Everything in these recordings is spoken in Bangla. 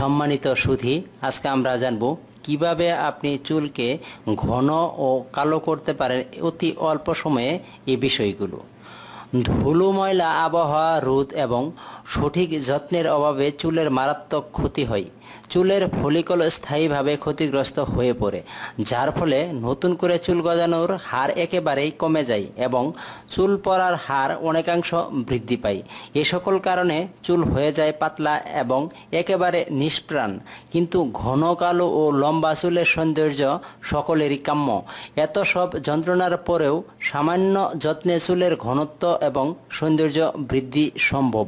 সম্মানিত সুধী, আজকে আমরা জানব কীভাবে আপনি চুলকে ঘন ও কালো করতে পারেন অতি অল্প সময়ে এই বিষয়গুলো। ধুলো, ময়লা, আবহাওয়া, রোদ এবং সঠিক যত্নের অভাবে চুলের মারাত্মক ক্ষতি হয়। চুলের ফলিকল স্থায়ীভাবে ক্ষতিগ্রস্ত হয়ে পড়ে, যার ফলে নতুন করে চুল গজানোর হার একেবারেই কমে যায় এবং চুল পড়ার হার অনেকাংশ বৃদ্ধি পায়। এ সকল কারণে চুল হয়ে যায় পাতলা এবং একেবারে নিষ্প্রাণ, কিন্তু ঘন কালো ও লম্বা চুলের সৌন্দর্য সকলেরই কাম্য। এত সব যন্ত্রণার পরেও সামান্য যত্নে চুলের ঘনত্ব এবং সৌন্দর্য বৃদ্ধি সম্ভব।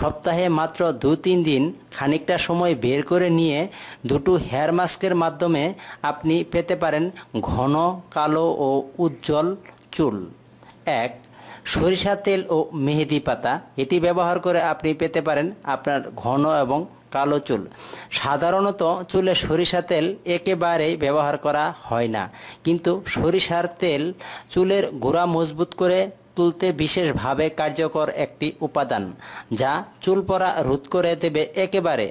সপ্তাহে মাত্র দু তিন দিন খানিকটা সময় বের করে নিয়ে দুটো হেয়ার মাস্কের মাধ্যমে আপনি পেতে পারেন ঘন, কালো ও উজ্জ্বল চুল। এক, সরিষা তেল ও মেহেদি পাতা। এটি ব্যবহার করে আপনি পেতে পারেন আপনার ঘন এবং কালো চুল। সাধারণত চুলে সরিষা তেল একেবারেই ব্যবহার করা হয় না। কিন্তু সরিষার তেল চুলের গোড়া মজবুত করে তুলতে বিশেষভাবে কার্যকর একটি উপাদান, যা চুল পরা রোধ করে দেবে একেবারে।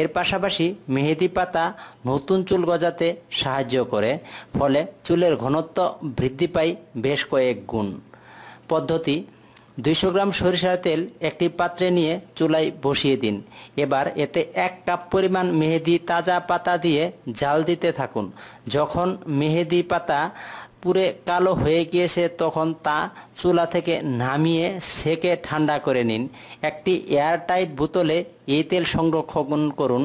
এর পাশাপাশি মেহেদি পাতা নতুন চুল গজাতে সাহায্য করে, ফলে চুলের ঘনত্ব বৃদ্ধি পায় বেশ কয়েক গুণ। পদ্ধতি, দুইশো গ্রাম সরিষার তেল একটি পাত্রে নিয়ে চুলায় বসিয়ে দিন। এবার এতে এক কাপ পরিমাণ মেহেদি তাজা পাতা দিয়ে জাল দিতে থাকুন। যখন মেহেদি পাতা পুরে কালো হয়ে গিয়েছে, তখন তা চুলা থেকে নামিয়ে সেকে ঠান্ডা করে নিন। একটি এয়ারটাইট বোতলে এই তেল সংরক্ষণ করুন।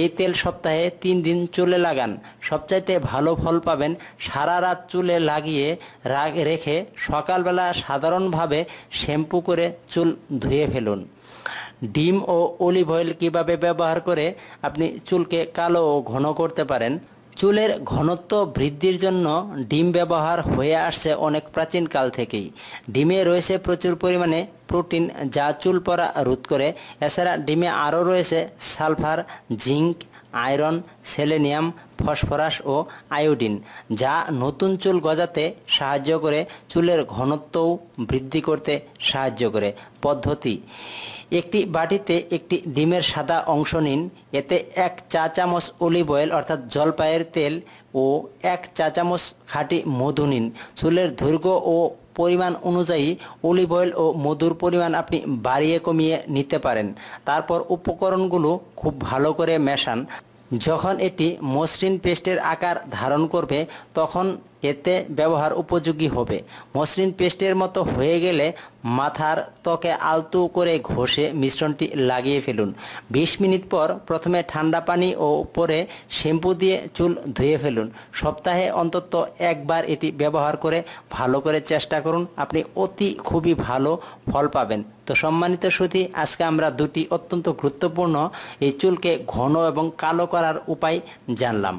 এই তেল সপ্তাহে তিন দিন চুলে লাগান। সবচাইতে ভালো ফল পাবেন সারা রাত চুলে লাগিয়ে রেখে সকালবেলা সাধারণভাবে শ্যাম্পু করে চুল ধুয়ে ফেলুন। ডিম ও অলিভ অয়েল কীভাবে ব্যবহার করে আপনি চুলকে কালো ও ঘন করতে পারেন? চুলের ঘনত্ব বৃদ্ধির জন্য ডিম ব্যবহার হয়ে আসছে অনেক প্রাচীনকাল থেকেই। ডিমে রয়েছে প্রচুর পরিমাণে প্রোটিন যা চুল পরা রোধ করে। এছাড়া ডিমে আরও রয়েছে sulphur zinc iron, selenium, phosphorus ও আয়োডিন, যা নতুন চুল গজাতে সাহায্য করে চুলের ঘনত্বও বৃদ্ধি করতে সাহায্য করে। পদ্ধতি একটি বাটিতে একটি ডিমের সাদা অংশ নিন। এতে এক চা চামচ অলিভ অয়েল অর্থাৎ জলপাইয়ের তেল ও এক চা চামচ খাঁটি মধু নিন। চুলের দৈর্ঘ্য ও পরিমাণ অনুযায়ী অলিভ অয়েল ও মধুর পরিমাণ আপনি বাড়িয়ে কমিয়ে নিতে পারেন। তারপর উপকরণগুলো খুব ভালো করে মেশান। যখন এটি মসৃণ পেস্টের আকার ধারণ করবে, তখন এতে ব্যবহার উপযোগী হবে। মসৃণ পেস্টের মতো হয়ে গেলে মাথার ত্বকে আলতু করে ঘষে মিশ্রণটি লাগিয়ে ফেলুন। ২০ মিনিট পর প্রথমে ঠান্ডা পানি ও পরে শ্যাম্পু দিয়ে চুল ধুয়ে ফেলুন। সপ্তাহে অন্তত একবার এটি ব্যবহার করে ভালো করে চেষ্টা করুন। আপনি অতি খুবই ভালো ফল পাবেন। তো সম্মানিত সুধী, আজকে আমরা দুটি অত্যন্ত গুরুত্বপূর্ণ এই চুলকে ঘন এবং কালো করার উপায় জানলাম।